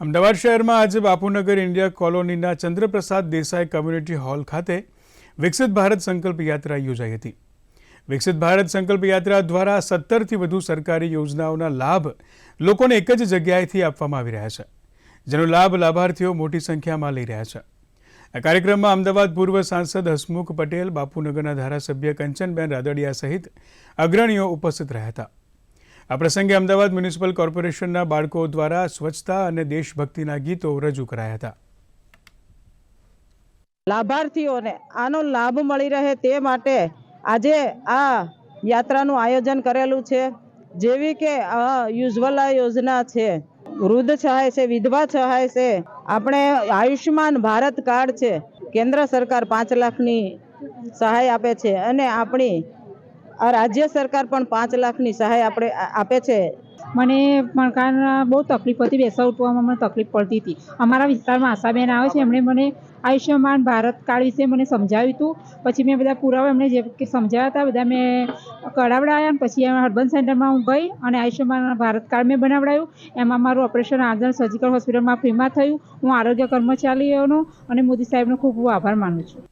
અમદાવાદ શહેરમાં આજે બાપુનગર ઇન્ડિયા કોલોનીના ચંદ્રપ્રસાદ દેસાઈ કમ્યુનિટી હોલ ખાતે વિકસિત ભારત સંકલ્પ યાત્રા યોજાઈ હતી. વિકસિત ભારત સંકલ્પ યાત્રા દ્વારા સત્તરથી વધુ સરકારી યોજનાઓના લાભ લોકોને એક જ જગ્યાએથી આપવામાં આવી રહ્યા છે, જેનો લાભ લાભાર્થીઓ મોટી સંખ્યામાં લઈ રહ્યા છે. આ કાર્યક્રમમાં અમદાવાદ પૂર્વ સાંસદ હસમુખ પટેલ, બાપુનગરના ધારાસભ્ય કંચનબેન રાદડિયા સહિત અગ્રણીઓ ઉપસ્થિત રહ્યા હતા. આ પ્રસંગે અમદાવાદ મ્યુનિસિપલ કોર્પોરેશનના બાળકો દ્વારા સ્વચ્છતા અને દેશભક્તિના ગીતો રજૂ કરાયા હતા. લાભાર્થીઓને આનો લાભ મળી રહે તે માટે આજે આ યાત્રાનું આયોજન કરેલું છે. જેવી કે આ યુઝવલા યોજના છે, વૃદ્ધ સહાય છે, વિધવા સહાય છે, આપણે આયુષ્યમાન ભારત કાર્ડ છે, કેન્દ્ર સરકાર પાંચ લાખની સહાય આપે છે અને આપણી આ રાજ્ય સરકાર પણ પાંચ લાખની સહાય આપણે આપે છે. મને મણકાના બહુ તકલીફ હતી, બેસવા ઉઠવામાં મને તકલીફ પડતી હતી. અમારા વિસ્તારમાં આશાબેન આવે છે, એમણે મને આયુષ્યમાન ભારત કાર્ડ વિશે મને સમજાવ્યું હતું. પછી મેં બધા પુરાવા એમણે જે સમજાવ્યા હતા, બધા મેં કઢાવડાયા અને પછી હર્બન સેન્ટરમાં હું ગઈ અને આયુષ્યમાન ભારત કાર્ડ મેં બનાવડાયું. એમાં મારું ઓપરેશન આદન સર્જિકલ હોસ્પિટલમાં ફ્રીમાં થયું. હું આરોગ્ય કર્મચારીઓનો અને મોદી સાહેબનો ખૂબ ખૂબ આભાર માનું છું.